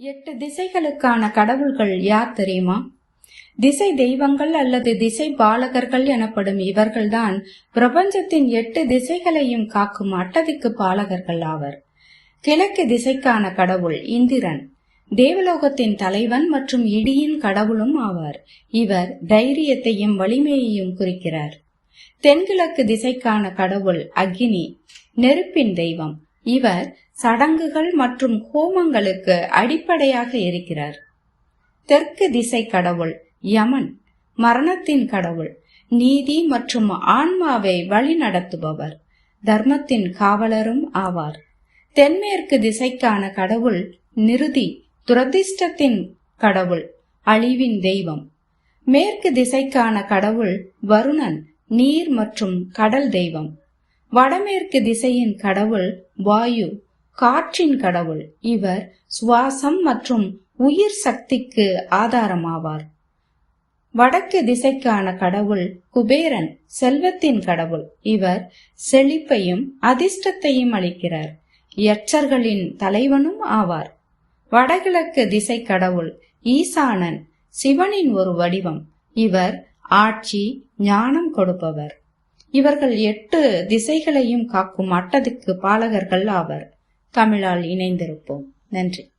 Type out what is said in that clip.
எட்டு திசைகளுக்கான கடவுள்கள் யார் தெரியுமா? திசை தெய்வங்கள் அல்லது திசை பாலகர்கள் எனப்படும் இவர்கள்தான் பிரபஞ்சத்தின் எட்டு திசைகளையும் காக்கும் அட்டதிக்கு பாலகர்கள் ஆவர். கிழக்கு திசைக்கான கடவுள் இந்திரன். தேவலோகத்தின் தலைவன் மற்றும் இடியின் கடவுளும் ஆவார். இவர் தைரியத்தையும் வலிமையையும் குறிக்கிறார். தென்கிழக்கு திசைக்கான கடவுள் அக்னி நெருப்பின் தெய்வம். இவர் சடங்குகள் மற்றும் ஹோமங்களுக்கு அடிப்படையாக இருக்கிறார். தெற்கு திசை கடவுள் யமன் மரணத்தின் கடவுள் நீதி மற்றும் ஆன்மாவை வழிநடத்துபவர் தர்மத்தின் காவலரும் ஆவார். தென்மேற்கு திசைக்கான கடவுள் நிருதி துரதிர்ஷ்டத்தின் கடவுள் அழிவின் தெய்வம். மேற்கு திசைக்கான கடவுள் வருணன் நீர் மற்றும் கடல் தெய்வம். வடமேற்கு திசையின் கடவுள் வாயு காற்றின் கடவுள். இவர் சுவாசம் மற்றும் உயிர் சக்திக்கு ஆதாரமாவார். வடக்கு திசைக்கான கடவுள் குபேரன் செல்வத்தின் கடவுள். இவர் செழிப்பையும் அதிர்ஷ்டத்தையும் அளிக்கிறார். யட்சர்களின் தலைவனும் ஆவார். வடகிழக்கு திசை கடவுள் ஈசானன் சிவனின் ஒரு வடிவம். இவர் ஆட்சி ஞானம் கொடுப்பவர். இவர்கள் எட்டு திசைகளையும் காக்கும் அட்டதுக்கு பாலகர்கள் ஆவர். தமிழால் இணைந்திருப்போம். நன்றி.